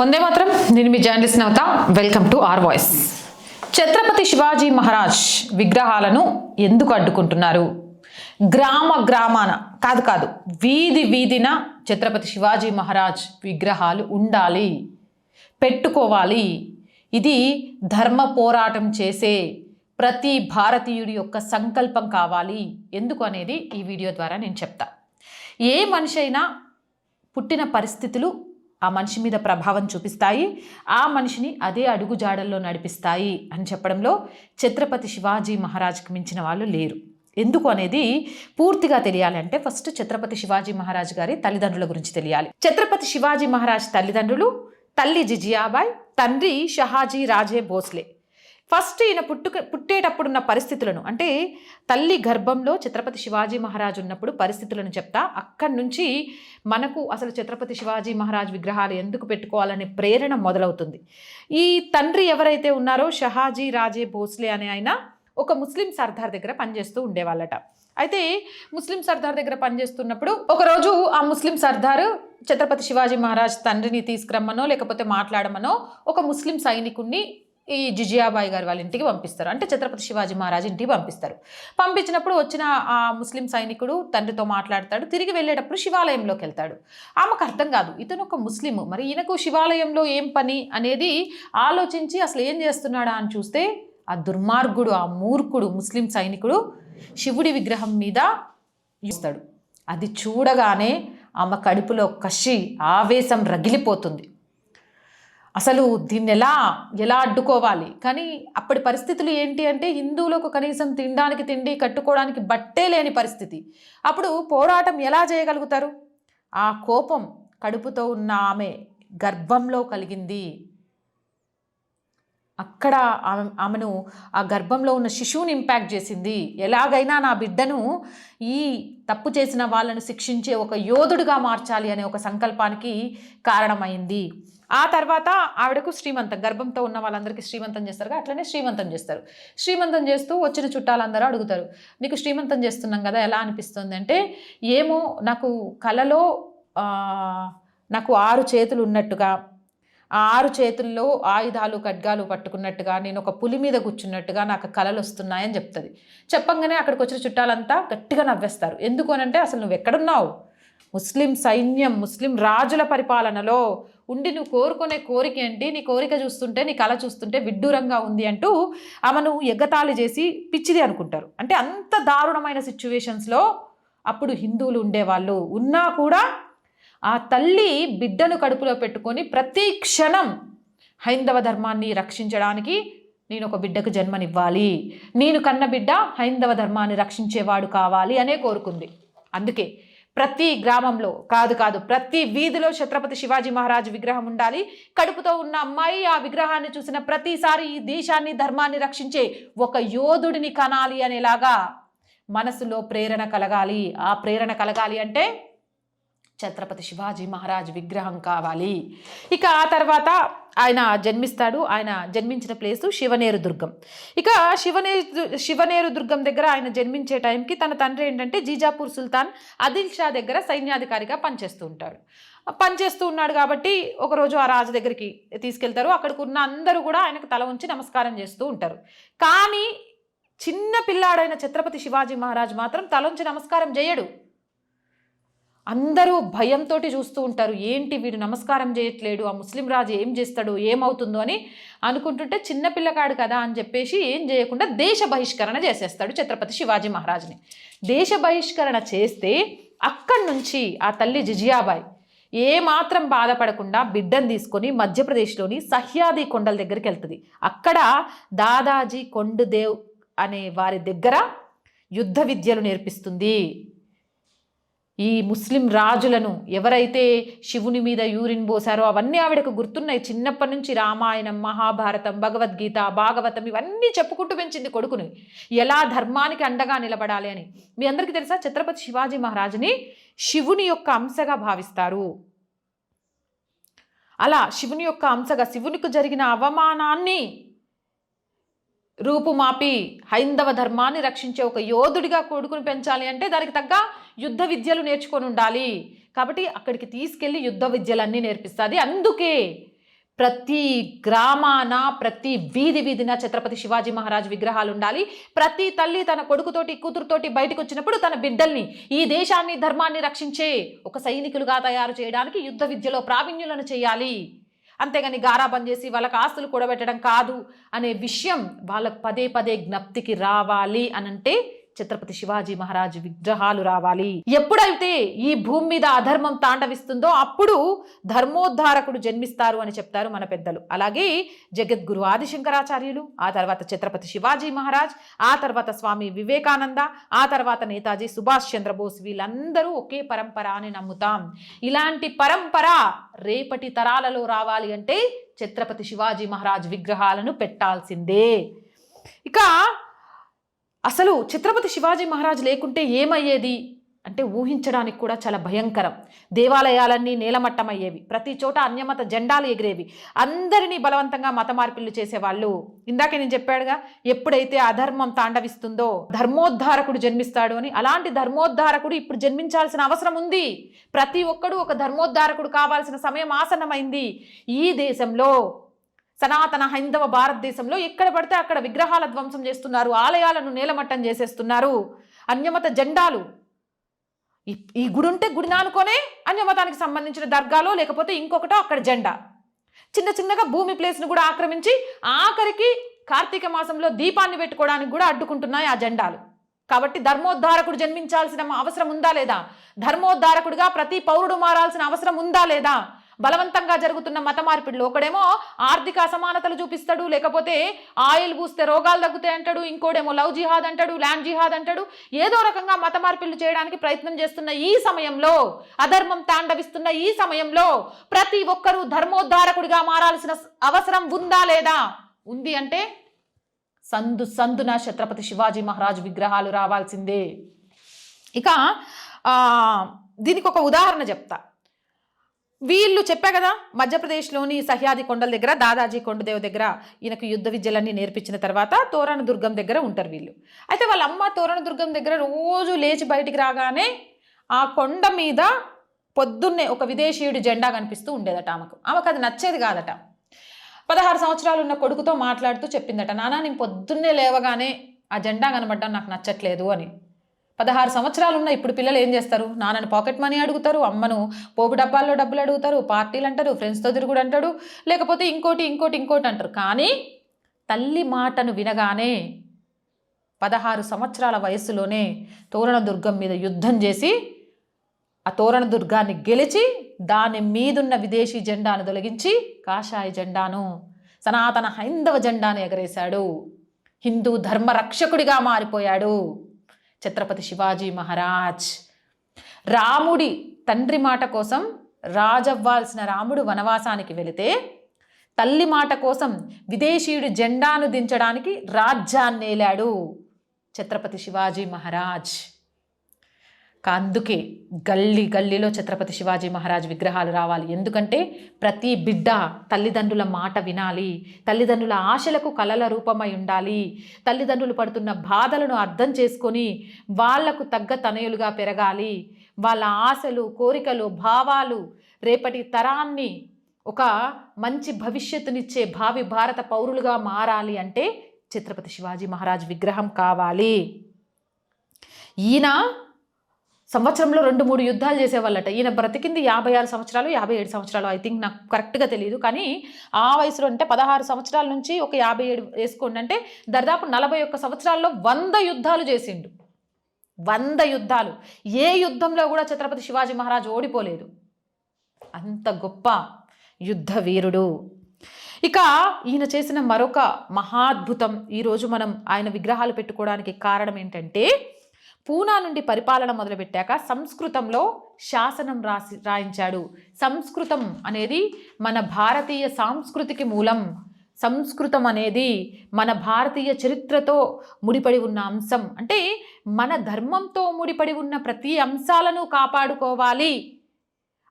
వందే మాత్రం. నేను మీ journalist Navatha. Welcome to R voice Chhatrapati Shivaji Maharaj విగ్రహాలను ఎందుకు అడ్డుకుంటున్నారు? గ్రామ గ్రామాన కాదు కాదు వీధి వీధిన ఛత్రపతి శివాజీ మహారాజ్ విగ్రహాలు ఉండాలి. పెట్టుకోవాలి. ఇది ధర్మ పోరాటం చేసే ప్రతి భారతీయుడి యొక్క సంకల్పం కావాలి. ఎందుకు అనేది ఈ వీడియో ద్వారా నేను చెప్తా. ఏ మనిషి అయినా పుట్టిన పరిస్థితులు ఆ మనిషి మీద ప్రభావం చూపిస్తాయి. ఆ మనిషిని అదే అడుగుజాడల్లో నడిపిస్తాయి అని చెప్పడంలో ఛత్రపతి శివాజీ మహారాజ్కి మించిన వాళ్ళు లేరు. ఎందుకు అనేది పూర్తిగా తెలియాలంటే ఫస్ట్ ఛత్రపతి శివాజీ మహారాజ్ గారి తల్లిదండ్రుల గురించి తెలియాలి. ఛత్రపతి శివాజీ మహారాజ్ తల్లిదండ్రులు తల్లి జిజియాబాయ్ తండ్రి షహాజీ రాజే భోస్లే. ఫస్ట్ ఈయన పుట్టుక పుట్టేటప్పుడున్న పరిస్థితులను అంటే తల్లి గర్భంలో ఛత్రపతి శివాజీ మహారాజ్ ఉన్నప్పుడు పరిస్థితులను చెప్తా. అక్కడి నుంచి మనకు అసలు ఛత్రపతి శివాజీ మహారాజ్ విగ్రహాలు ఎందుకు పెట్టుకోవాలనే ప్రేరణ మొదలవుతుంది. ఈ తండ్రి ఎవరైతే ఉన్నారో షహాజీ రాజే భోస్లే అనే ఆయన ఒక ముస్లిం సర్దార్ దగ్గర పనిచేస్తూ ఉండేవాళ్ళట. అయితే ముస్లిం సర్దార్ దగ్గర పనిచేస్తున్నప్పుడు ఒకరోజు ఆ ముస్లిం సర్దారు ఛత్రపతి శివాజీ మహారాజ్ తండ్రిని తీసుకురమ్మనో లేకపోతే మాట్లాడమనో ఒక ముస్లిం సైనికుడిని ఈ జిజియాబాయి గారు వాళ్ళ ఇంటికి పంపిస్తారు. అంటే ఛత్రపతి శివాజీ మహారాజ్ ఇంటికి పంపిస్తారు. పంపించినప్పుడు వచ్చిన ఆ ముస్లిం సైనికుడు తండ్రితో మాట్లాడతాడు. తిరిగి వెళ్ళేటప్పుడు శివాలయంలోకి వెళ్తాడు. ఆమెకు అర్థం కాదు ఇతను ఒక ముస్లిం మరి ఈయనకు శివాలయంలో ఏం పని? అనేది ఆలోచించి అసలు ఏం చేస్తున్నాడా అని చూస్తే ఆ దుర్మార్గుడు ఆ మూర్ఖుడు ముస్లిం సైనికుడు శివుడి విగ్రహం మీద ఇస్తాడు అది చూడగానే ఆమె కడుపులో కషి ఆవేశం రగిలిపోతుంది. అసలు దీన్ని ఎలా ఎలా అడ్డుకోవాలి? కానీ అప్పటి పరిస్థితులు ఏంటి అంటే హిందువులకు కనీసం తినడానికి తిండి కట్టుకోవడానికి బట్టే లేని పరిస్థితి. అప్పుడు పోరాటం ఎలా చేయగలుగుతారు? ఆ కోపం కడుపుతో ఉన్న ఆమె గర్భంలో కలిగింది. అక్కడ ఆమె ఆమెను ఆ గర్భంలో ఉన్న శిశువుని ఇంపాక్ట్ చేసింది. ఎలాగైనా నా బిడ్డను ఈ తప్పు చేసిన వాళ్ళను శిక్షించే ఒక యోధుడిగా మార్చాలి అనే ఒక సంకల్పానికి కారణమైంది. ఆ తర్వాత ఆవిడకు శ్రీమంతం గర్భంతో ఉన్న వాళ్ళందరికీ శ్రీమంతం చేస్తారు అట్లనే శ్రీమంతం చేస్తారు. శ్రీమంతం చేస్తూ వచ్చిన చుట్టాలందరూ అడుగుతారు నీకు శ్రీమంతం చేస్తున్నాం కదా ఎలా అనిపిస్తుంది? అంటే ఏమో నాకు కలలో నాకు ఆరు చేతులు ఉన్నట్టుగా ఆరు చేతుల్లో ఆయుధాలు ఖడ్గాలు పట్టుకున్నట్టుగా నేను ఒక పులి మీద కూర్చున్నట్టుగా నాకు కలలు వస్తున్నాయని చెప్తుంది. చెప్పంగానే అక్కడికి వచ్చిన చుట్టాలంతా గట్టిగా నవ్వేస్తారు. ఎందుకు అనంటే అసలు నువ్వు ఎక్కడున్నావు ముస్లిం సైన్యం ముస్లిం రాజుల పరిపాలనలో ఉండి నువ్వు కోరుకునే కోరిక ఏంటి? నీ కోరిక చూస్తుంటే నీ కళ చూస్తుంటే విడ్డూరంగా ఉంది అంటూ ఆమెను ఎగతాళి చేసి పిచ్చిది అనుకుంటారు. అంటే అంత దారుణమైన సిచ్యువేషన్స్లో అప్పుడు హిందువులు ఉండేవాళ్ళు. ఉన్నా కూడా ఆ తల్లి బిడ్డను కడుపులో పెట్టుకొని ప్రతి క్షణం హైందవ ధర్మాన్ని రక్షించడానికి నేను ఒక బిడ్డకు జన్మనివ్వాలి. నేను కన్న బిడ్డ హైందవ ధర్మాన్ని రక్షించేవాడు కావాలి అనే కోరుకుంది. అందుకే ప్రతి గ్రామంలో కాదు కాదు ప్రతి వీధిలో ఛత్రపతి శివాజీ మహారాజ్ విగ్రహం ఉండాలి. కడుపుతో ఉన్న అమ్మాయి ఆ విగ్రహాన్ని చూసిన ప్రతిసారి ఈ దేశాన్ని ధర్మాన్ని రక్షించే ఒక యోధుడిని కనాలి అనేలాగా మనసులో ప్రేరణ కలగాలి. ఆ ప్రేరణ కలగాలి అంటే ఛత్రపతి శివాజీ మహారాజ్ విగ్రహం కావాలి. ఇక ఆ తర్వాత ఆయన జన్మిస్తాడు. ఆయన జన్మించిన ప్లేసు శివనేరు దుర్గం. ఇక శివనేరు శివనేరు దుర్గం దగ్గర ఆయన జన్మించే టైంకి తన తండ్రి ఏంటంటే జీజాపూర్ సుల్తాన్ అదిల్ షా దగ్గర సైన్యాధికారిగా పనిచేస్తూ ఉంటాడు. పనిచేస్తూ ఉన్నాడు కాబట్టి ఒకరోజు ఆ రాజు దగ్గరికి తీసుకెళ్తారు. అక్కడికి ఉన్న అందరూ కూడా ఆయనకు తల ఉంచి నమస్కారం చేస్తూ ఉంటారు. కానీ చిన్న పిల్లాడైన ఛత్రపతి శివాజీ మహారాజ్ మాత్రం తలొంచి నమస్కారం చేయడు. అందరూ భయంతో చూస్తూ ఉంటారు ఏంటి వీడు నమస్కారం చేయట్లేడు ఆ ముస్లిం రాజు ఏం చేస్తాడు ఏమవుతుందో అని అనుకుంటుంటే చిన్న పిల్లకాడు కదా అని చెప్పేసి ఏం చేయకుండా దేశ బహిష్కరణ చేసేస్తాడు ఛత్రపతి శివాజీ మహారాజ్ని. దేశ బహిష్కరణ చేస్తే అక్కడి నుంచి ఆ తల్లి జిజియాబాయ్ ఏమాత్రం బాధపడకుండా బిడ్డను తీసుకొని మధ్యప్రదేశ్లోని సహ్యాది కొండల దగ్గరికి వెళ్తుంది. అక్కడ దాదాజీ కొండదేవ్ అనే వారి దగ్గర యుద్ధ విద్యలు నేర్పిస్తుంది. ఈ ముస్లిం రాజులను ఎవరైతే శివుని మీద యూరిన్ పోసారో అవన్నీ ఆవిడకు గుర్తున్నాయి. చిన్నప్పటి నుంచి రామాయణం మహాభారతం భగవద్గీత భాగవతం ఇవన్నీ చెప్పుకుంటూ పెంచింది కొడుకుని. ఎలా ధర్మానికి అండగా నిలబడాలి అని. మీ అందరికీ తెలుసా? ఛత్రపతి శివాజీ మహారాజుని శివుని యొక్క అంశగా భావిస్తారు. అలా శివుని యొక్క అంశగా శివునికి జరిగిన అవమానాన్ని రూపుమాపి హైందవ ధర్మాన్ని రక్షించే ఒక యోధుడిగా కొడుకుని పెంచాలి అంటే దానికి తగ్గ యుద్ధ విద్యలు నేర్చుకొని ఉండాలి. కాబట్టి అక్కడికి తీసుకెళ్ళి యుద్ధ విద్యలన్నీ నేర్పిస్తుంది. అందుకే ప్రతి గ్రామాన ప్రతి వీధి వీధిన ఛత్రపతి శివాజీ మహారాజ్ విగ్రహాలు ఉండాలి. ప్రతి తల్లి తన కొడుకుతోటి కూతురుతోటి బయటకు వచ్చినప్పుడు తన బిడ్డల్ని ఈ దేశాన్ని ధర్మాన్ని రక్షించే ఒక సైనికులుగా తయారు చేయడానికి యుద్ధ విద్యలో ప్రావీణ్యులను చేయాలి. అంతేగాని గారాబం చేసి వాళ్ళకి ఆస్తులు కూడబెట్టడం కాదు అనే విషయం వాళ్ళకు పదే పదే జ్ఞప్తికి రావాలి అనంటే ఛత్రపతి శివాజీ మహారాజ్ విగ్రహాలు రావాలి. ఎప్పుడైతే ఈ భూమి మీద అధర్మం తాండవిస్తుందో అప్పుడు ధర్మోద్ధారకుడు జన్మిస్తారు అని చెప్తారు మన పెద్దలు. అలాగే జగద్గురు ఆదిశంకరాచార్యులు ఆ తర్వాత ఛత్రపతి శివాజీ మహారాజ్ ఆ తర్వాత స్వామి వివేకానంద ఆ తర్వాత నేతాజీ సుభాష్ చంద్రబోస్ వీళ్ళందరూ ఒకే పరంపర అని నమ్ముతాం. ఇలాంటి పరంపర రేపటి తరాలలో రావాలి అంటే ఛత్రపతి శివాజీ మహారాజ్ విగ్రహాలను పెట్టాల్సిందే. ఇక అసలు ఛత్రపతి శివాజీ మహారాజ్ లేకుంటే ఏమయ్యేది? అంటే ఊహించడానికి కూడా చాలా భయంకరం. దేవాలయాలన్నీ నేలమట్టమయ్యేవి. ప్రతి చోట అన్యమత జెండాలు ఎగిరేవి. అందరినీ బలవంతంగా మత మార్పిళ్ళు చేసేవాళ్ళు. ఇందాక నేను చెప్పాడుగా ఎప్పుడైతే అధర్మం తాండవిస్తుందో ధర్మోద్ధారకుడు జన్మిస్తాడు అని అలాంటి ధర్మోద్ధారకుడు ఇప్పుడు జన్మించాల్సిన అవసరం ఉంది. ప్రతి ఒక్కడు ఒక ధర్మోద్ధారకుడు కావాల్సిన సమయం ఆసన్నమైంది. ఈ దేశంలో సనాతన హైందవ భారతదేశంలో ఎక్కడ పడితే అక్కడ విగ్రహాల ధ్వంసం చేస్తున్నారు ఆలయాలను నేలమట్టం చేసేస్తున్నారు. అన్యమత జెండాలు. ఈ- గుడి ఉంటే గుడి ఆనుకొనే అన్యమతానికి సంబంధించిన దర్గాలో లేకపోతే ఇంకొకటో అక్కడ జెండా. చిన్న చిన్నగా భూమి ప్లేస్ను కూడా ఆక్రమించి ఆఖరికి కార్తీక మాసంలో దీపాన్ని పెట్టుకోవడానికి కూడా అడ్డుకుంటున్నాయి ఆ జెండాలు. కాబట్టి ధర్మోద్ధారకుడు జన్మించాల్సిన అవసరం ఉందా లేదా? ధర్మోద్ధారకుడిగా ప్రతి పౌరుడు మారాల్సిన అవసరం ఉందా లేదా? బలవంతంగా జరుగుతున్న మత మార్పిడిలో ఒకడేమో ఆర్థిక అసమానతలు చూపిస్తాడు లేకపోతే ఆయిల్ పూస్తే రోగాలు తగ్గుతాయి అంటాడు ఇంకోడేమో లవ్ జిహాద్ అంటాడు ల్యాండ్ జిహాద్ అంటాడు. ఏదో రకంగా మత మార్పిళ్ళు చేయడానికి ప్రయత్నం చేస్తున్న ఈ సమయంలో అధర్మం తాండవిస్తున్న ఈ సమయంలో ప్రతి ఒక్కరూ ధర్మోద్ధారకుడిగా మారాల్సిన అవసరం ఉందా లేదా? ఉంది అంటే సందు సందున ఛత్రపతి శివాజీ మహారాజ్ విగ్రహాలు రావాల్సిందే. ఇక దీనికి ఒక ఉదాహరణ చెప్తా. వీళ్ళు చెప్పా కదా మధ్యప్రదేశ్లోని సహ్యాది కొండల దగ్గర దాదాజీ కొండదేవ్ దగ్గర ఈయనకు యుద్ధ విద్యలన్నీ నేర్పించిన తర్వాత తోరణ దుర్గం దగ్గర ఉంటారు వీళ్ళు. అయితే వాళ్ళ అమ్మ తోరణ దుర్గం దగ్గర రోజు లేచి బయటికి రాగానే ఆ కొండ మీద పొద్దున్నే ఒక విదేశీయుడి జెండా కనిపిస్తూ ఉండేదట ఆమెకు. ఆమెకు అది నచ్చేది కాదట. పదహారు సంవత్సరాలు ఉన్న కొడుకుతో మాట్లాడుతూ చెప్పిందట నానా నేను పొద్దున్నే లేవగానే ఆ జెండా కనబడ్డం నాకు నచ్చట్లేదు అని. పదహారు సంవత్సరాలు ఉన్న ఇప్పుడు పిల్లలు ఏం చేస్తారు? నాన్నని పాకెట్ మనీ అడుగుతారు అమ్మను పోపు డబ్బాల్లో డబ్బులు అడుగుతారు పార్టీలు అంటారు ఫ్రెండ్స్తో తిరుగుడు అంటాడు లేకపోతే ఇంకోటి ఇంకోటి ఇంకోటి అంటారు. కానీ తల్లి మాటను వినగానే పదహారు సంవత్సరాల వయసులోనే తోరణ దుర్గం మీద యుద్ధం చేసి ఆ తోరణ దుర్గాన్ని గెలిచి దాని మీదున్న విదేశీ జెండాను తొలగించి కాషాయ జెండాను సనాతన హైందవ జెండాను ఎగరేశాడు. హిందూ ధర్మ రక్షకుడిగా మారిపోయాడు. ఛత్రపతి శివాజీ మహారాజ్. రాముడి తండ్రి మాట కోసం రాజవ్వాల్సిన రాముడు వనవాసానికి వెళితే తల్లి మాట కోసం విదేశీయుడి జెండాను దించడానికి రాజ్యాన్నేలాడు ఛత్రపతి శివాజీ మహారాజ్. అందుకే గల్లీ గల్లీలో ఛత్రపతి శివాజీ మహారాజ్ విగ్రహాలు రావాలి. ఎందుకంటే ప్రతి బిడ్డ తల్లిదండ్రుల మాట వినాలి. తల్లిదండ్రుల ఆశలకు కలల రూపమై ఉండాలి. తల్లిదండ్రులు పడుతున్న బాధలను అర్థం చేసుకొని వాళ్ళకు తగ్గ తనయులుగా పెరగాలి. వాళ్ళ ఆశలు కోరికలు భావాలు రేపటి తరాన్ని ఒక మంచి భవిష్యత్తునిచ్చే భావి భారత పౌరులుగా మారాలి అంటే ఛత్రపతి శివాజీ మహారాజ్ విగ్రహం కావాలి. ఈయన సంవత్సరంలో రెండు మూడు యుద్ధాలు చేసేవాళ్ళట. ఈయన బ్రతికింది యాభై ఆరు సంవత్సరాలు యాభై ఏడు సంవత్సరాలు. ఐ థింక్ నాకు కరెక్ట్గా తెలియదు కానీ ఆ వయసులో అంటే పదహారు సంవత్సరాల నుంచి ఒక యాభై ఏడు వేసుకోండి అంటే దాదాపు నలభై ఒక్క సంవత్సరాల్లో వంద యుద్ధాలు చేసిండు. వంద యుద్ధాలు. ఏ యుద్ధంలో కూడా ఛత్రపతి శివాజీ మహారాజ్ ఓడిపోలేదు. అంత గొప్ప యుద్ధ వీరుడు. ఇక ఈయన చేసిన మరొక మహాద్భుతం. ఈరోజు మనం ఆయన విగ్రహాలు పెట్టుకోవడానికి కారణం ఏంటంటే పూనా నుండి పరిపాలన మొదలుపెట్టాక సంస్కృతంలో శాసనం రాసి రాయించాడు. సంస్కృతం అనేది మన భారతీయ సాంస్కృతికి మూలం. సంస్కృతం అనేది మన భారతీయ చరిత్రతో ముడిపడి ఉన్న అంశం. అంటే మన ధర్మంతో ముడిపడి ఉన్న ప్రతి అంశాలను కాపాడుకోవాలి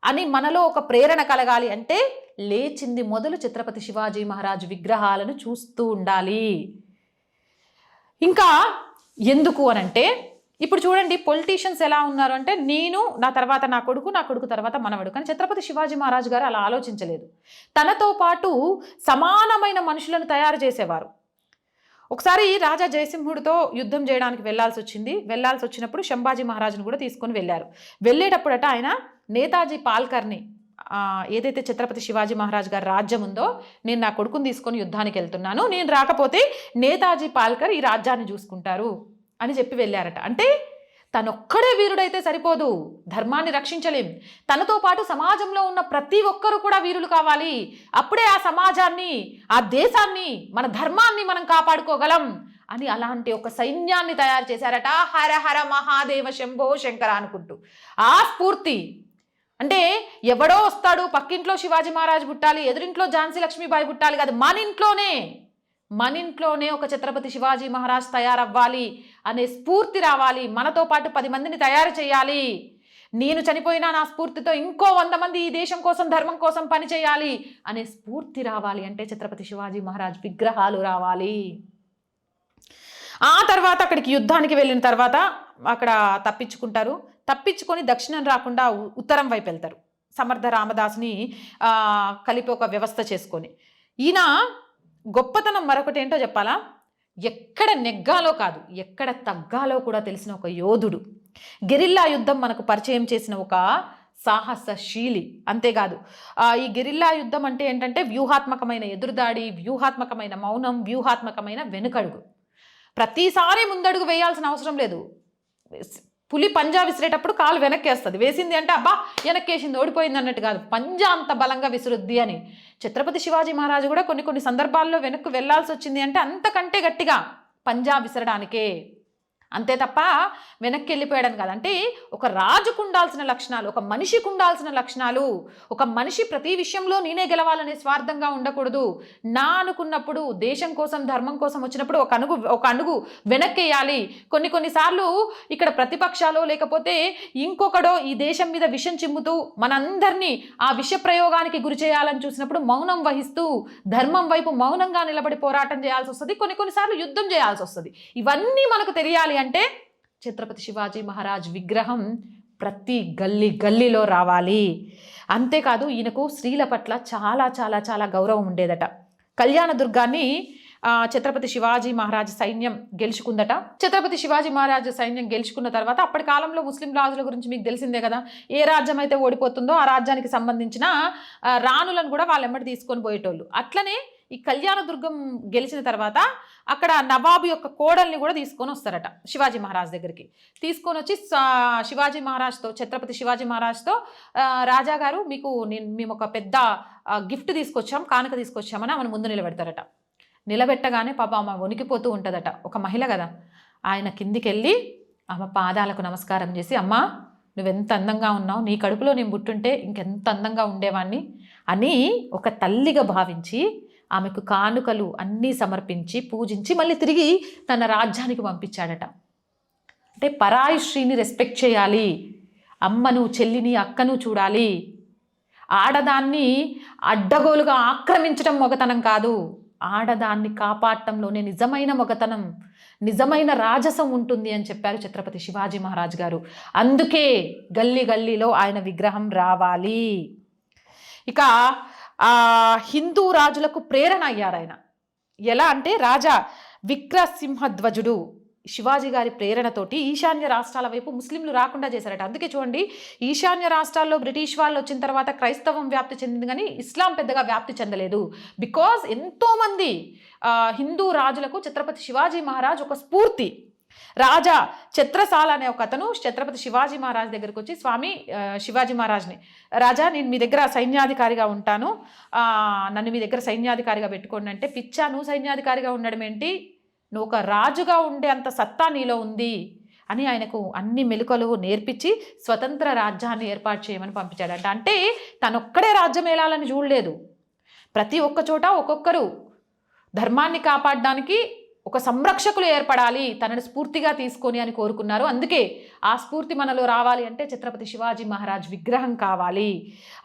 అని మనలో ఒక ప్రేరణ కలగాలి అంటే లేచింది మొదలు ఛత్రపతి శివాజీ మహారాజ్ విగ్రహాలను చూస్తూ ఉండాలి. ఇంకా ఎందుకు అనంటే ఇప్పుడు చూడండి పొలిటీషియన్స్ ఎలా ఉన్నారు అంటే నేను నా తర్వాత నా కొడుకు నా కొడుకు తర్వాత మనవడు. కానీ ఛత్రపతి శివాజీ మహారాజ్ గారు అలా ఆలోచించలేదు. తనతో పాటు సమానమైన మనుషులను తయారు చేసేవారు. ఒకసారి రాజా జయసింహుడితో యుద్ధం చేయడానికి వెళ్ళాల్సి వచ్చింది. వెళ్ళాల్సి వచ్చినప్పుడు శంభాజీ మహారాజును కూడా తీసుకొని వెళ్ళారు. వెళ్ళేటప్పుడట ఆయన నేతాజీ పాల్కర్ని ఏదైతే ఛత్రపతి శివాజీ మహారాజ్ గారి రాజ్యం ఉందో నేను నా కొడుకుని తీసుకొని యుద్ధానికి వెళ్తున్నాను. నేను రాకపోతే నేతాజీ పాల్కర్ ఈ రాజ్యాన్ని చూసుకుంటారు. అని చెప్పి వెళ్ళారట. అంటే తనొక్కడే వీరుడైతే సరిపోదు. ధర్మాన్ని రక్షించలేం. తనతో పాటు సమాజంలో ఉన్న ప్రతి ఒక్కరూ కూడా వీరులు కావాలి. అప్పుడే ఆ సమాజాన్ని ఆ దేశాన్ని మన ధర్మాన్ని మనం కాపాడుకోగలం అని అలాంటి ఒక సైన్యాన్ని తయారు చేశారట. హర హర మహాదేవ శంభో శంకర అనుకుంటూ. ఆ స్ఫూర్తి అంటే ఎవడో వస్తాడు పక్కింట్లో శివాజీ మహారాజ్ పుట్టాలి ఎదురింట్లో ఝాన్సీ లక్ష్మీబాయి పుట్టాలి కాదు మన ఇంట్లోనే మన ఇంట్లోనే ఒక ఛత్రపతి శివాజీ మహారాజ్ తయారవ్వాలి అనే స్ఫూర్తి రావాలి. మనతో పాటు పది మందిని తయారు చేయాలి. నేను చనిపోయినా నా స్ఫూర్తితో ఇంకో వంద మంది ఈ దేశం కోసం ధర్మం కోసం పని చేయాలి అనే స్ఫూర్తి రావాలి అంటే ఛత్రపతి శివాజీ మహారాజ్ విగ్రహాలు రావాలి. ఆ తర్వాత అక్కడికి యుద్ధానికి వెళ్ళిన తర్వాత అక్కడ తప్పించుకుంటారు. తప్పించుకొని దక్షిణం రాకుండా ఉ- ఉత్తరం వైపు వెళ్తారు. సమర్థ రామదాసుని కలిపి ఒక వ్యవస్థ చేసుకొని. ఈయన గొప్పతనం మరొకటి ఏంటో చెప్పాలా? ఎక్కడ నెగ్గాలో కాదు ఎక్కడ తగ్గాలో కూడా తెలిసిన ఒక యోధుడు. గెరిల్లా యుద్ధం మనకు పరిచయం చేసిన ఒక సాహసశీలి అంతేకాదు. ఈ గెరిల్లా యుద్ధం అంటే ఏంటంటే వ్యూహాత్మకమైన ఎదురుదాడి వ్యూహాత్మకమైన మౌనం వ్యూహాత్మకమైన వెనుకడుగు. ప్రతిసారి ముందడుగు వేయాల్సిన అవసరం లేదు. పులి పంజా విసిరేటప్పుడు కాలు వెనక్కేస్తుంది. వేసింది అంటే అబ్బా వెనక్కేసింది ఓడిపోయింది అన్నట్టు కాదు. పంజా అంత బలంగా విసురుద్ది అని. ఛత్రపతి శివాజీ మహారాజు కూడా కొన్ని కొన్ని సందర్భాల్లో వెనక్కు వెళ్ళాల్సి వచ్చింది అంటే అంతకంటే గట్టిగా పంజా విసరడానికే అంతే తప్ప వెనక్కి వెళ్ళిపోయాడని కాదు. అంటే ఒక రాజుకు ఉండాల్సిన లక్షణాలు ఒక మనిషికి ఉండాల్సిన లక్షణాలు ఒక మనిషి ప్రతి విషయంలో నేనే గెలవాలనే స్వార్థంగా ఉండకూడదు. నా అనుకున్నప్పుడు దేశం కోసం ధర్మం కోసం వచ్చినప్పుడు ఒక అణుగు ఒక అణుగు వెనక్కేయాలి. కొన్ని కొన్నిసార్లు ఇక్కడ ప్రతిపక్షాలు లేకపోతే ఇంకొకడో ఈ దేశం మీద విషం చిమ్ముతూ మనందరినీ ఆ విష ప్రయోగానికి గురి చేయాలని చూసినప్పుడు మౌనం వహిస్తూ ధర్మం వైపు మౌనంగా నిలబడి పోరాటం చేయాల్సి వస్తుంది. కొన్ని కొన్నిసార్లు యుద్ధం చేయాల్సి వస్తుంది. ఇవన్నీ మనకు తెలియాలి అంటే ఛత్రపతి శివాజీ మహారాజ్ విగ్రహం ప్రతి గల్లీ గల్లీలో రావాలి. అంతేకాదు ఈయనకు స్త్రీల పట్ల చాలా చాలా చాలా గౌరవం ఉండేదట. కళ్యాణ దుర్గాన్ని ఛత్రపతి శివాజీ మహారాజ్ సైన్యం గెలుచుకుందట. ఛత్రపతి శివాజీ మహారాజ్ సైన్యం గెలుచుకున్న తర్వాత అప్పటి కాలంలో ముస్లిం రాజుల గురించి మీకు తెలిసిందే కదా ఏ రాజ్యం అయితే ఓడిపోతుందో ఆ రాజ్యానికి సంబంధించిన రాణులను కూడా వాళ్ళు ఎమ్మటి తీసుకొని పోయేటోళ్ళు. అట్లనే ఈ కళ్యాణదుర్గం గెలిచిన తర్వాత అక్కడ నవాబు యొక్క కోడల్ని కూడా తీసుకొని వస్తారట శివాజీ మహారాజ్ దగ్గరికి. తీసుకొని వచ్చి శివాజీ మహారాజ్తో ఛత్రపతి శివాజీ మహారాజ్తో రాజాగారు రాజా గారు మీకు నేను మేము ఒక పెద్ద గిఫ్ట్ తీసుకొచ్చాం కానుక తీసుకొచ్చామని ఆమెను ముందు నిలబెడతారట. నిలబెట్టగానే పాప ఆమె వణికిపోతూ ఉంటుందట. ఒక మహిళ కదా. ఆయన కిందికి వెళ్ళి ఆమె పాదాలకు నమస్కారం చేసి అమ్మా నువ్వెంత అందంగా ఉన్నావు? నీ కడుపులో నేను బుట్టుంటే ఇంకెంత అందంగా ఉండేవాణ్ణి? అని ఒక తల్లిగా భావించి ఆమెకు కానుకలు అన్నీ సమర్పించి పూజించి మళ్ళీ తిరిగి తన రాజ్యానికి పంపించాడట. అంటే పరాయి శ్రీని రెస్పెక్ట్ చేయాలి. అమ్మను చెల్లిని అక్కను చూడాలి. ఆడదాన్ని అడ్డగోలుగా ఆక్రమించడం మొగతనం కాదు. ఆడదాన్ని కాపాడటంలోనే నిజమైన మొగతనం నిజమైన రాజసం ఉంటుంది అని చెప్పారు ఛత్రపతి శివాజీ మహారాజ్ గారు. అందుకే గల్లీ గల్లీలో ఆయన విగ్రహం రావాలి. ఇక హిందూ రాజులకు ప్రేరణ అయ్యారు ఆయన. ఎలా అంటే రాజా విక్రసింహధ్వజుడు శివాజీ గారి ప్రేరణతోటి ఈశాన్య రాష్ట్రాల వైపు ముస్లింలు రాకుండా చేశారట. అందుకే చూడండి ఈశాన్య రాష్ట్రాల్లో బ్రిటిష్ వాళ్ళు వచ్చిన తర్వాత క్రైస్తవం వ్యాప్తి చెందింది కానీ ఇస్లాం పెద్దగా వ్యాప్తి చెందలేదు. బికాజ్ ఎంతోమంది హిందూ రాజులకు ఛత్రపతి శివాజీ మహారాజ్ ఒక స్ఫూర్తి. రాజా ఛత్రసాల అనే ఒక అతను ఛత్రపతి శివాజీ మహారాజ్ దగ్గరికి వచ్చి స్వామి శివాజీ మహారాజ్ని రాజా నేను మీ దగ్గర సైన్యాధికారిగా ఉంటాను. నన్ను మీ దగ్గర సైన్యాధికారిగా పెట్టుకోండి అంటే పిచ్చా నువ్వు సైన్యాధికారిగా ఉండడం ఏంటి? నువ్వు ఒక రాజుగా ఉండే అంత సత్తా నీలో ఉంది అని ఆయనకు అన్ని మెలుకలు నేర్పించి స్వతంత్ర రాజ్యాన్ని ఏర్పాటు చేయమని పంపించాడంట. అంటే తనొక్కడే రాజ్యం ఏలాలని చూడలేదు. ప్రతి ఒక్క చోట ఒక్కొక్కరు ధర్మాన్ని కాపాడడానికి ఒక సంరక్షకులు ఏర్పడాలి తనని స్ఫూర్తిగా తీసుకొని అని కోరుకున్నారు. అందుకే ఆ స్ఫూర్తి మనలో రావాలి అంటే ఛత్రపతి శివాజీ మహారాజ్ విగ్రహం కావాలి.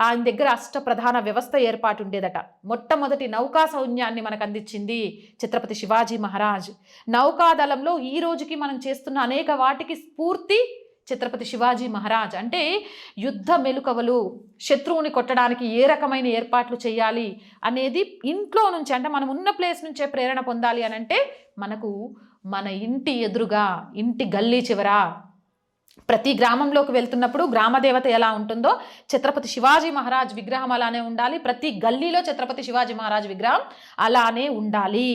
ఆయన దగ్గర అష్ట ప్రధాన వ్యవస్థ ఏర్పాటు ఉండేదట. మొట్టమొదటి నౌకా సౌన్యాన్ని మనకు అందించింది ఛత్రపతి శివాజీ మహారాజ్. నౌకాదళంలో ఈ రోజుకి మనం చేస్తున్న అనేక వాటికి స్ఫూర్తి ఛత్రపతి శివాజీ మహారాజ్. అంటే యుద్ధ మెలుకవలు శత్రువుని కొట్టడానికి ఏ రకమైన ఏర్పాట్లు చేయాలి అనేది ఇంట్లో నుంచి అంటే మనం ఉన్న ప్లేస్ నుంచే ప్రేరణ పొందాలి అని అంటే మనకు మన ఇంటి ఎదురుగా ఇంటి గల్లీ చివర ప్రతి గ్రామంలోకి వెళ్తున్నప్పుడు గ్రామదేవత ఎలా ఉంటుందో ఛత్రపతి శివాజీ మహారాజ్ విగ్రహం అలానే ఉండాలి. ప్రతి గల్లీలో ఛత్రపతి శివాజీ మహారాజ్ విగ్రహం అలానే ఉండాలి.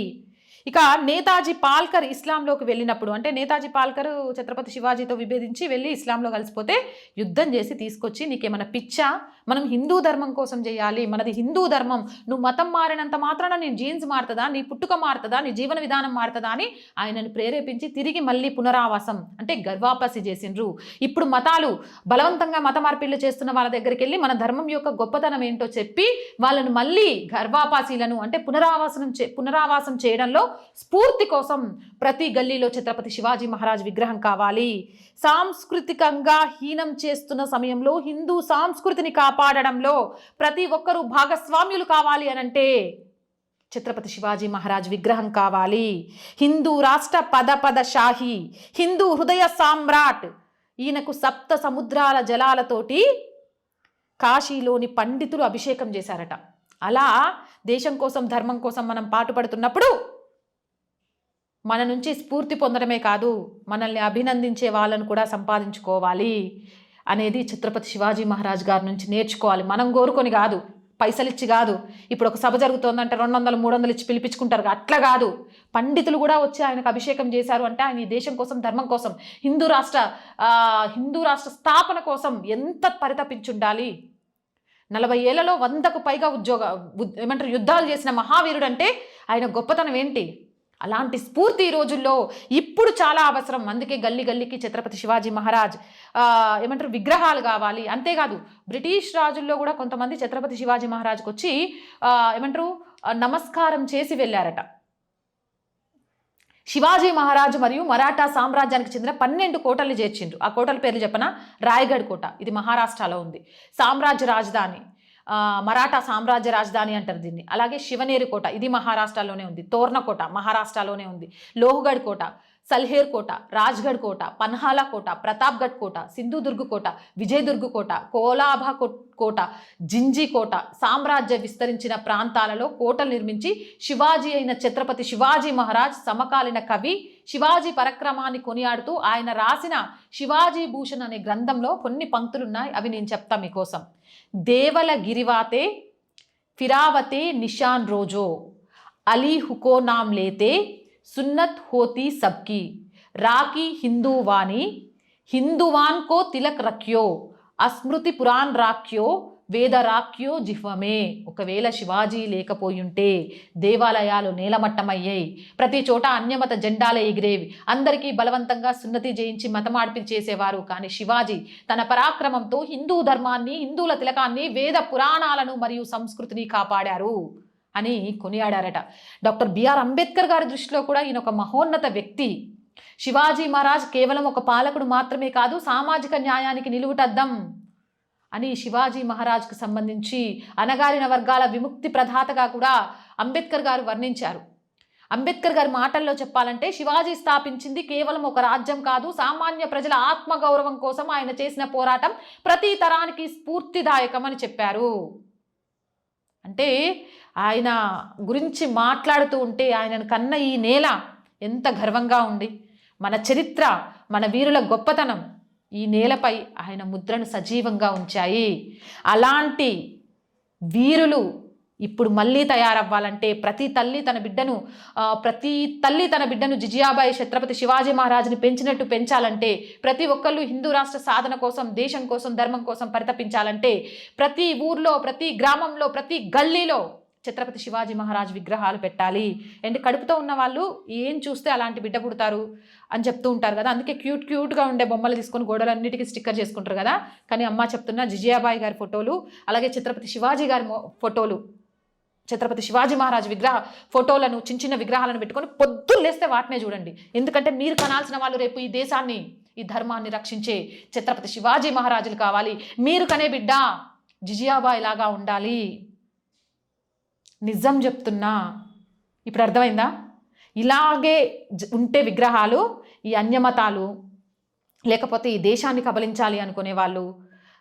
ఇక నేతాజీ పాల్కర్ ఇస్లాంలోకి వెళ్ళినప్పుడు అంటే నేతాజీ పాల్కర్ ఛత్రపతి శివాజీతో విభేదించి వెళ్ళి ఇస్లాంలో కలిసిపోతే యుద్ధం చేసి తీసుకొచ్చి నీకేమైనా పిచ్చా? మనం హిందూ ధర్మం కోసం చేయాలి. మనది హిందూ ధర్మం. నువ్వు మతం మారినంత మాత్రాన నీ జీన్స్ మారుతుందా? నీ పుట్టుక మారుతుందా? నీ జీవన విధానం మారుతుందా? అని ఆయనను ప్రేరేపించి తిరిగి మళ్ళీ పునరావాసం అంటే గర్వాపసి చేసిండ్రు. ఇప్పుడు మతాలు బలవంతంగా మత మార్పిళ్ళు చేస్తున్న వాళ్ళ దగ్గరికి వెళ్ళి మన ధర్మం యొక్క గొప్పతనం ఏంటో చెప్పి వాళ్ళను మళ్ళీ గర్వాపాసీలను అంటే పునరావాసనం చే పునరావాసం చేయడంలో స్ఫూర్తి కోసం ప్రతి గల్లీలో ఛత్రపతి శివాజీ మహారాజ్ విగ్రహం కావాలి. సాంస్కృతికంగా హీనం చేస్తున్న సమయంలో హిందూ సాంస్కృతిని కాపాడడంలో ప్రతి ఒక్కరూ భాగస్వామ్యులు కావాలి అనంటే ఛత్రపతి శివాజీ మహారాజ్ విగ్రహం కావాలి. హిందూ రాష్ట్ర పద పద షాహి హిందూ హృదయ సామ్రాట్ ఈయనకు సప్త సముద్రాల జలాలతోటి కాశీలోని పండితులు అభిషేకం చేశారట. అలా దేశం కోసం ధర్మం కోసం మనం పాటుపడుతున్నప్పుడు మన నుంచి స్ఫూర్తి పొందడమే కాదు మనల్ని అభినందించే వాళ్ళను కూడా సంపాదించుకోవాలి అనేది ఛత్రపతి శివాజీ మహారాజ్ గారి నుంచి నేర్చుకోవాలి. మనం కోరుకొని కాదు పైసలు ఇచ్చి కాదు. ఇప్పుడు ఒక సభ జరుగుతోందంటే రెండు వందలు మూడు వందలు ఇచ్చి పిలిపించుకుంటారు. అట్లా కాదు. పండితులు కూడా వచ్చి ఆయనకు అభిషేకం చేశారు అంటే ఆయన ఈ దేశం కోసం ధర్మం కోసం హిందూ రాష్ట్ర హిందూ రాష్ట్ర స్థాపన కోసం ఎంత పరితపించుండాలి? నలభై ఏళ్ళలో వందకు పైగా ఉద్యోగ ఏమంటారు యుద్ధాలు చేసిన మహావీరుడు అంటే ఆయన గొప్పతనం ఏంటి? అలాంటి స్ఫూర్తి ఈ రోజుల్లో ఇప్పుడు చాలా అవసరం. అందుకే గల్లీ గల్లీకి ఛత్రపతి శివాజీ మహారాజ్ ఏమంటారు విగ్రహాలు కావాలి. అంతేకాదు బ్రిటిష్ రాజుల్లో కూడా కొంతమంది ఛత్రపతి శివాజీ మహారాజ్కి వచ్చి ఏమంటారు నమస్కారం చేసి వెళ్ళారట. శివాజీ మహారాజు మరియు మరాఠా సామ్రాజ్యానికి చెందిన పన్నెండు కోటలు చేర్చిండ్రు. ఆ కోటల పేర్లు చెప్పన? రాయగఢ్ కోట. ఇది మహారాష్ట్రలో ఉంది. సామ్రాజ్య రాజధాని. మరాఠా సామ్రాజ్య రాజధాని అంటారు దీన్ని. అలాగే శివనేరి కోట ఇది మహారాష్ట్రలోనే ఉంది. తోర్ణకోట మహారాష్ట్రలోనే ఉంది. లోహగఢ్ కోట సల్హేర్ కోట రాజ్గఢ్ కోట పన్హాలా కోట ప్రతాప్గఢ్ కోట సింధుదుర్గ్ కోట విజయదుర్గ్ కోట కోలాభా కోట జింజి కోట సామ్రాజ్య విస్తరించిన ప్రాంతాలలో కోటలు నిర్మించి శివాజీ అయిన ఛత్రపతి శివాజీ మహారాజ్ సమకాలీన కవి శివాజీ పరక్రమాన్ని కొనియాడుతూ ఆయన రాసిన శివాజీ భూషణ్ అనే గ్రంథంలో కొన్ని పంక్తులున్నాయి. అవి నేను చెప్తా మీకోసం. దేవల గిరివాతే ఫిరావతే నిషాన్ రోజో అలీ హుకోనాం లేతే సున్నత్ హోతి సబ్కి రాకి హిందూవాణి హిందువాన్ కో తిలక్ రఖ్యో అస్మృతి పురాణ్ రాఖ్యో వేదరాఖ్యో జిహ్వమే. ఒకవేళ శివాజీ లేకపోయుంటే దేవాలయాలు నేలమట్టమయ్యాయి. ప్రతి చోట అన్యమత జెండాలే ఎగిరేవి. అందరికీ బలవంతంగా సున్నతి జయించి మతమార్పిడి చేసేవారు కానీ శివాజీ తన పరాక్రమంతో హిందూ ధర్మాన్ని హిందువుల తిలకాన్ని వేద పురాణాలను మరియు సంస్కృతిని కాపాడారు అని కొనియాడారట. డాక్టర్ బిఆర్ అంబేద్కర్ గారి దృష్టిలో కూడా ఈయన ఒక మహోన్నత వ్యక్తి. శివాజీ మహారాజ్ కేవలం ఒక పాలకుడు మాత్రమే కాదు సామాజిక న్యాయానికి నిలువుటద్దం. అని శివాజీ మహారాజ్కు సంబంధించి అనగారిన వర్గాల విముక్తి ప్రధాతగా కూడా అంబేద్కర్ గారు వర్ణించారు. అంబేద్కర్ గారి మాటల్లో చెప్పాలంటే శివాజీ స్థాపించింది కేవలం ఒక రాజ్యం కాదు సామాన్య ప్రజల ఆత్మగౌరవం కోసం ఆయన చేసిన పోరాటం ప్రతి తరానికి స్ఫూర్తిదాయకం అని చెప్పారు. అంటే ఆయన గురించి మాట్లాడుతూ ఉంటే ఆయనను కన్న ఈ నేల ఎంత గర్వంగా ఉంది. మన చరిత్ర మన వీరుల గొప్పతనం ఈ నేలపై ఆయన ముద్రను సజీవంగా ఉంచాయి. అలాంటి వీరులు ఇప్పుడు మళ్ళీ తయారవ్వాలంటే ప్రతి తల్లి తన బిడ్డను ప్రతి తల్లి తన బిడ్డను జిజియాబాయి ఛత్రపతి శివాజీ మహారాజుని పెంచినట్టు పెంచాలంటే ప్రతి ఒక్కళ్ళు హిందూ రాష్ట్ర సాధన కోసం దేశం కోసం ధర్మం కోసం పరితపించాలంటే ప్రతి ఊర్లో ప్రతి గ్రామంలో ప్రతి గల్లీలో ఛత్రపతి శివాజీ మహారాజ్ విగ్రహాలు పెట్టాలి. అండ్ కడుపుతో ఉన్న వాళ్ళు ఏం చూస్తే అలాంటి బిడ్డ పుడతారు అని చెప్తూ ఉంటారు కదా. అందుకే క్యూట్ క్యూట్గా ఉండే బొమ్మలు తీసుకొని గోడలన్నిటికీ స్టిక్కర్ చేసుకుంటారు కదా. కానీ అమ్మ చెప్తున్న జిజియాబాయి గారి ఫోటోలు అలాగే ఛత్రపతి శివాజీ గారి ఫోటోలు ఛత్రపతి శివాజీ మహారాజ్ విగ్రహ ఫోటోలను చిన్న చిన్న విగ్రహాలను పెట్టుకొని పొద్దున్న లేస్తే వాటినే చూడండి. ఎందుకంటే మీరు కనాల్సిన వాళ్ళు రేపు ఈ దేశాన్ని ఈ ధర్మాన్ని రక్షించే ఛత్రపతి శివాజీ మహారాజులు కావాలి. మీరు కనే బిడ్డ జిజియాబాయి లాగా ఉండాలి. నిజం చెప్తున్నా. ఇప్పుడు అర్థమైందా? ఇలాగే జ- ఉంటే విగ్రహాలు ఈ అన్యమతాలు లేకపోతే ఈ దేశాన్ని కబలించాలి అనుకునే వాళ్ళు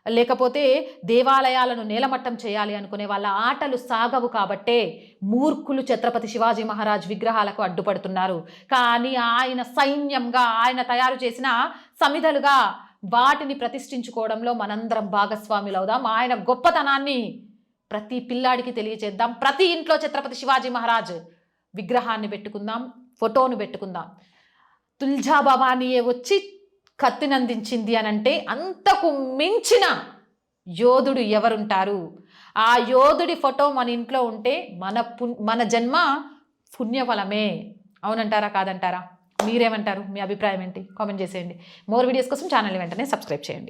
లేకపోతే దేవాలయాలను నేలమట్టం చేయాలి అనుకునే వాళ్ళ ఆటలు సాగవు కాబట్టే మూర్ఖులు ఛత్రపతి శివాజీ మహారాజ్ విగ్రహాలకు అడ్డుపడుతున్నారు. కానీ ఆయన సైన్యంగా ఆయన తయారు చేసిన సమిధలుగా వాటిని ప్రతిష్ఠించుకోవడంలో మనందరం భాగస్వాములు అవుదాం ఆయన గొప్పతనాన్ని ప్రతి పిల్లాడికి తెలియచేద్దాం. ప్రతి ఇంట్లో ఛత్రపతి శివాజీ మహారాజ్ విగ్రహాన్ని పెట్టుకుందాం ఫోటోను పెట్టుకుందాం. తుల్జా భవానీయే వచ్చి కత్తినందించింది అని అంటే అంతకు మించిన యోధుడు ఎవరుంటారు? ఆ యోధుడి ఫోటో మన ఇంట్లో ఉంటే మన పు మన జన్మ పుణ్యఫలమే. అవునంటారా కాదంటారా? మీరేమంటారు? మీ అభిప్రాయం ఏంటి? కామెంట్ చేసేయండి. మోర్ వీడియోస్ కోసం ఛానల్ వెంటనే సబ్స్క్రైబ్ చేయండి.